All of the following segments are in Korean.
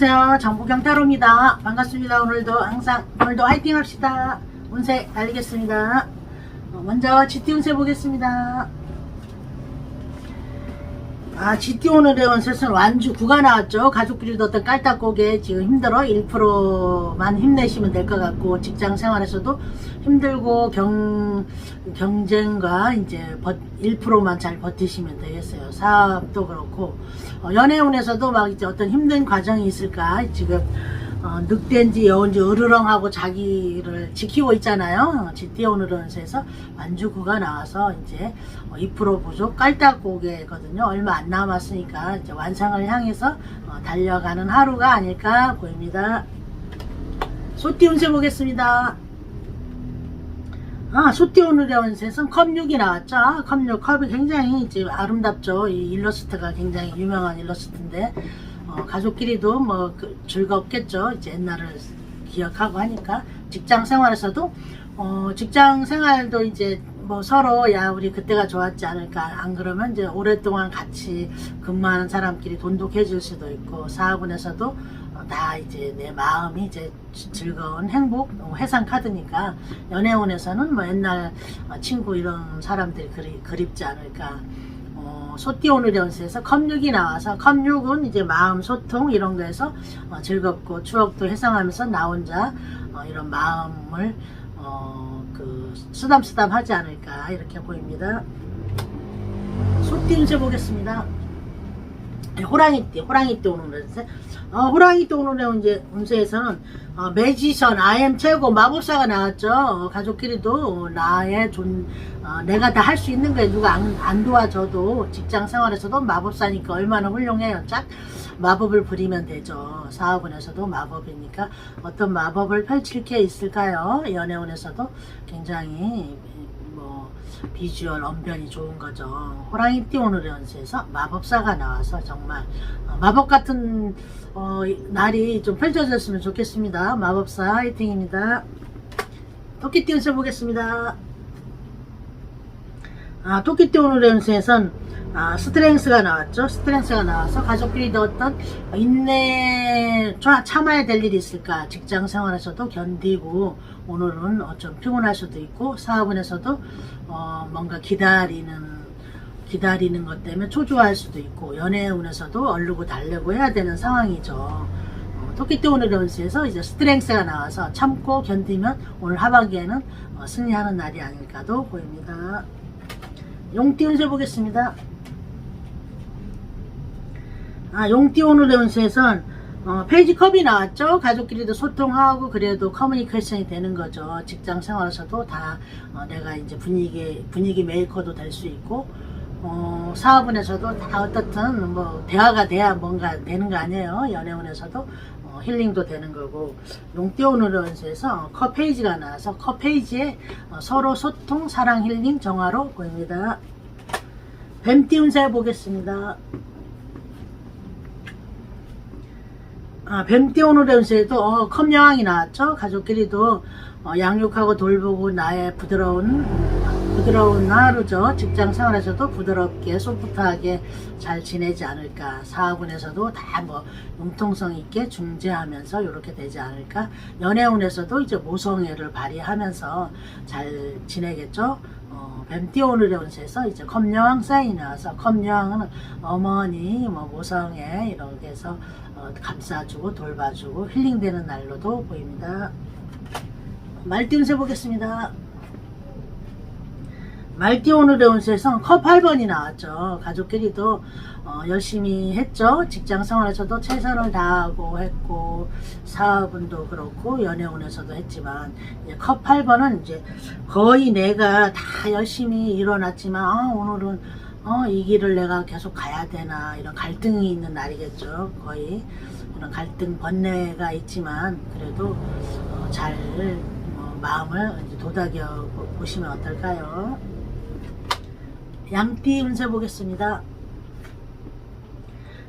안녕하세요. 정부경 타로입니다. 반갑습니다. 오늘도 항상 오늘도 화이팅 합시다. 운세 달리겠습니다. 어, 먼저 GT 운세 보겠습니다. 아, GT 오늘의 운세는 완주 9가 나왔죠. 가족끼리도 어떤 깔딱고개 지금 힘들어 1%만 힘내시면 될 것 같고 직장 생활에서도 힘들고 경 경쟁과 이제 버, 1%만 잘 버티시면 되겠어요. 사업도 그렇고 어, 연애운에서도 막 이제 어떤 힘든 과정이 있을까 지금 어, 늑대인지 여운지 으르렁하고 자기를 지키고 있잖아요. GT 오늘은에서 완주구가 나와서 이제 어, 2% 부족 깔딱고개거든요. 얼마 안 남았으니까 이제 완성을 향해서 어, 달려가는 하루가 아닐까 보입니다. 소띠 운세 보겠습니다. 아, 소띠 오늘의 운세는 컵6이 나왔죠. 아, 컵6, 컵이 굉장히 이제 아름답죠. 이 일러스트가 굉장히 유명한 일러스트인데, 어, 가족끼리도 뭐 그, 즐겁겠죠. 이제 옛날을 기억하고 하니까. 직장 생활에서도, 어, 직장 생활도 이제 뭐 서로 야, 우리 그때가 좋았지 않을까. 안 그러면 이제 오랫동안 같이 근무하는 사람끼리 돈독해질 수도 있고, 사업원에서도 어, 다 이제 내 마음이 이제 지- 즐거운 행복 어, 해상 카드니까 연애원에서는 뭐 옛날 어, 친구 이런 사람들이 그리, 그립지 않을까 어, 소띠 오늘의 연세에서 컵6이 나와서 컵6은 이제 마음 소통 이런 거에서 어, 즐겁고 추억도 해상하면서 나 혼자 어, 이런 마음을 어, 그 쓰담쓰담 하지 않을까 이렇게 보입니다. 소띠 운세 보겠습니다. 네, 호랑이 띠, 호랑이 띠 오는 운세. 어, 호랑이 띠 오는 운세, 운세에서는 어, 매지션, 아엠 최고, 마법사가 나왔죠. 어, 가족끼리도 어, 나의 존, 어, 내가 다 할 수 있는 거에 누가 안, 안 도와줘도 직장 생활에서도 마법사니까 얼마나 훌륭해요. 짝 마법을 부리면 되죠. 사업원에서도 마법이니까 어떤 마법을 펼칠 게 있을까요? 연애원에서도 굉장히 뭐 비주얼 언변이 좋은 거죠. 호랑이띠 오늘의 연세에서 마법사가 나와서 정말 어, 마법 같은 어, 날이 좀 펼쳐졌으면 좋겠습니다. 마법사 화이팅입니다. 토끼띠 연세 보겠습니다. 아, 토끼띠 오늘의 연세에선 아, 스트렝스가 나왔죠. 스트렝스가 나와서 가족끼리도 어떤 인내, 참- 참아야 될 일이 있을까. 직장 생활에서도 견디고, 오늘은 어, 좀 피곤할 수도 있고, 사업원에서도 어, 뭔가 기다리는, 기다리는 것 때문에 초조할 수도 있고, 연애운에서도 얼르고 달래고 해야 되는 상황이죠. 어, 토끼띠 오늘 연수에서 이제 스트렝스가 나와서 참고 견디면 오늘 하반기에는 어, 승리하는 날이 아닐까도 보입니다. 용띠 운세 보겠습니다. 아, 용띠 오늘의 운세에선 어, 페이지 컵이 나왔죠. 가족끼리도 소통하고 그래도 커뮤니케이션이 되는 거죠. 직장 생활에서도 다 어, 내가 이제 분위기 분위기 메이커도 될 수 있고 어, 사업원에서도 다 어떻든 뭐 대화가 돼야 뭔가 되는 거 아니에요. 연애원에서도 어, 힐링도 되는 거고 오늘의 운세에서 컵 페이지가 나와서 컵 페이지에 어, 서로 소통, 사랑, 힐링, 정화로 보입니다. 뱀띠 운세 보겠습니다. 아, 뱀띠 오늘의 운세에도 어, 컵 여왕이 나왔죠. 가족끼리도 어, 양육하고 돌보고 나의 부드러운 부드러운 하루죠. 직장 생활에서도 부드럽게 소프트하게 잘 지내지 않을까. 사업운에서도 다 뭐 융통성 있게 중재하면서 이렇게 되지 않을까. 연애운에서도 이제 모성애를 발휘하면서 잘 지내겠죠. 어, 뱀띠 오늘의 운세에서 이제 컵여왕 사인이 나와서 컵여왕은 어머니 뭐 모성애 이렇게 해서 어, 감싸주고 돌봐주고 힐링되는 날로도 보입니다. 말띠 운세 보겠습니다. 말띠 오늘의 운세에서 컵 8번이 나왔죠. 가족끼리도 어, 열심히 했죠. 직장 생활에서도 최선을 다하고 했고 사업운도 그렇고 연애운에서도 했지만 컵 8번은 이제 거의 내가 다 열심히 일어났지만 아, 오늘은 어, 이 길을 내가 계속 가야 되나 이런 갈등이 있는 날이겠죠. 거의 이런 갈등 번뇌가 있지만 그래도 어, 잘 어, 마음을 도닥여 보- 보시면 어떨까요? 양띠 운세 보겠습니다.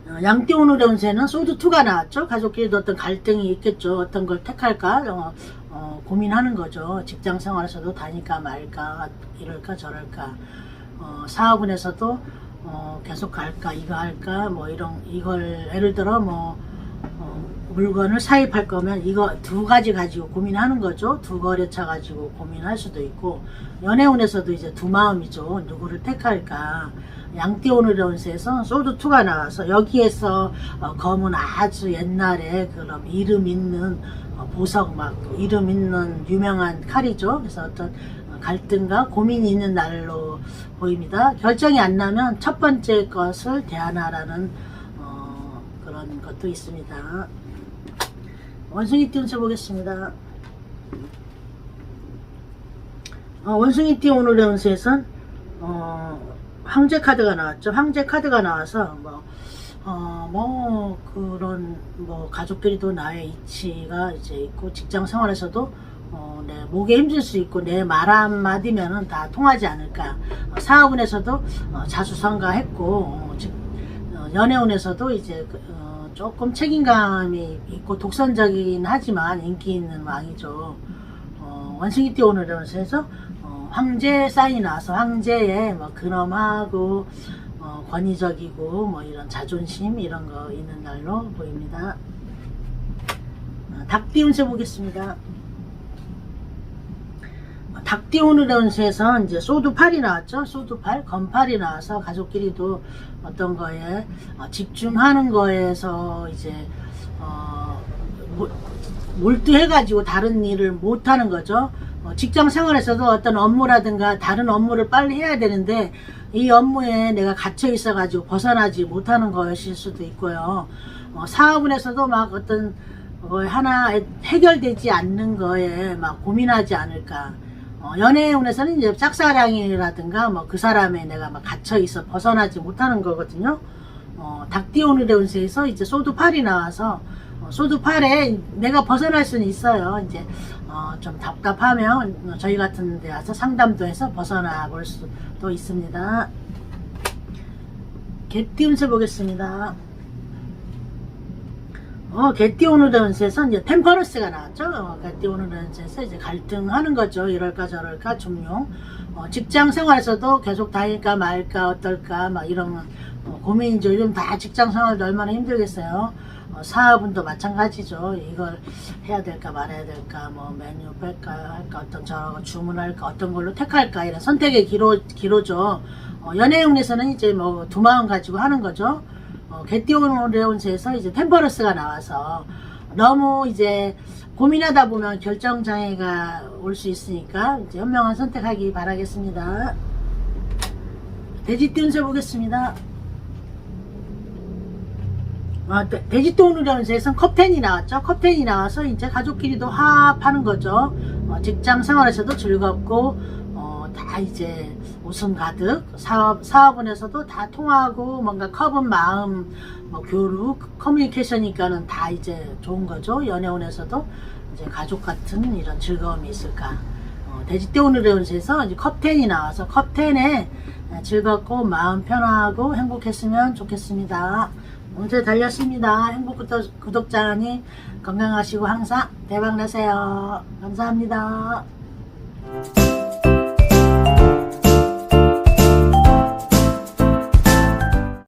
어, 양띠 오늘의 운세는 소드2가 나왔죠. 가족끼리도 어떤 갈등이 있겠죠. 어떤 걸 택할까 어, 어, 고민하는 거죠. 직장 생활에서도 다닐까 말까 이럴까 저럴까 어, 사업운에서도 어, 계속 갈까 이거 할까 뭐 이런 이걸 예를 들어 뭐 어, 물건을 사입할 거면 이거 두 가지 가지고 고민하는 거죠. 두 거래처 가지고 고민할 수도 있고 연애운에서도 이제 두 마음이죠. 누구를 택할까. 양띠오누레온스에서 소드2가 나와서 여기에서 어, 검은 아주 옛날에 그런 이름 있는 어, 보석 막 이름 있는 유명한 칼이죠. 그래서 어떤 갈등과 고민이 있는 날로 보입니다. 결정이 안 나면 첫 번째 것을 대하나라는 어, 그런 것도 있습니다. 원숭이 띠운세 보겠습니다. 어, 원숭이 띠 오늘의 운세에선 어, 황제 카드가 나왔죠. 황제 카드가 나와서 뭐, 어, 뭐 그런 뭐 가족끼리도 나의 이치가 이제 있고 직장 생활에서도 어, 내 목에 힘줄 수 있고 내 말 한마디면은 다 통하지 않을까. 어, 사업운에서도 어, 자수성가했고 어, 연애운에서도 이제 그, 어, 조금 책임감이 있고 독선적이긴 하지만 인기 있는 왕이죠. 어, 원숭이 띠 오늘의 운세에서 어, 황제 사인이 나와서 황제의 뭐 근엄하고 어, 권위적이고 뭐 이런 자존심 이런 거 있는 날로 보입니다. 어, 닭띠 운세 보겠습니다. 운세에서 이제 소드 8이 나왔죠. 소드 8, 검 8이 나와서 가족끼리도 어떤 거에 어, 집중하는 거에서 이제 어, 뭐, 몰두해가지고 다른 일을 못하는 거죠. 어, 직장 생활에서도 어떤 업무라든가 다른 업무를 빨리 해야 되는데 이 업무에 내가 갇혀 있어가지고 벗어나지 못하는 것일 수도 있고요. 어, 사업운에서도 막 어떤 어, 하나 해결되지 않는 거에 막 고민하지 않을까. 어, 연애운에서는 이제 짝사랑이라든가 뭐 그 사람에 내가 막 갇혀 있어 벗어나지 못하는 거거든요. 어, 닭띠오늘의 운세에서 이제 소드 8이 나와서 어, 소드 8에 내가 벗어날 수는 있어요. 이제 어, 좀 답답하면 저희 같은 데 와서 상담도 해서 벗어나 볼 수도 있습니다. 개띠 운세 보겠습니다. 어, 개띠 오늘의 운세에서 이제 템퍼러스가 나왔죠. 어, 개띠 오늘의 운세에서 이제 갈등하는 거죠. 이럴까 저럴까 중용. 어, 직장 생활에서도 계속 다닐까 말까 어떨까 막 이런 어, 고민이죠. 요즘 다 직장 생활도 얼마나 힘들겠어요. 어, 사업은도 마찬가지죠. 이걸 해야 될까 말아야 될까 뭐 메뉴 뺄까 할까 어떤 저 주문할까 어떤 걸로 택할까 이런 선택의 기로 기로죠. 어, 연애운에서는 이제 뭐 두 마음 가지고 하는 거죠. 어, 개띠오레온스에서 이제 템퍼러스가 나와서 너무 이제 고민하다 보면 결정 장애가 올 수 있으니까 이제 현명한 선택하기 바라겠습니다. 돼지띠 운세 보겠습니다. 아, 돼- 돼지띠 오늘의 운세에선 컵텐이 나왔죠. 컵텐이 나와서 이제 가족끼리도 화합하는 거죠. 어, 직장 생활에서도 즐겁고 어, 다 이제 웃음 가득. 사업 사업원에서도 다 통하고 뭔가 컵은 마음 뭐 교류 커뮤니케이션이니까는 다 이제 좋은 거죠. 연애원에서도 이제 가족 같은 이런 즐거움이 있을까. 어, 돼지띠 오늘의 운세에서 이제 컵텐이 나와서 컵텐에 즐겁고 마음 편하고 행복했으면 좋겠습니다. 운세 달렸습니다. 행복 구독, 구독자님 건강하시고 항상 대박 나세요. 감사합니다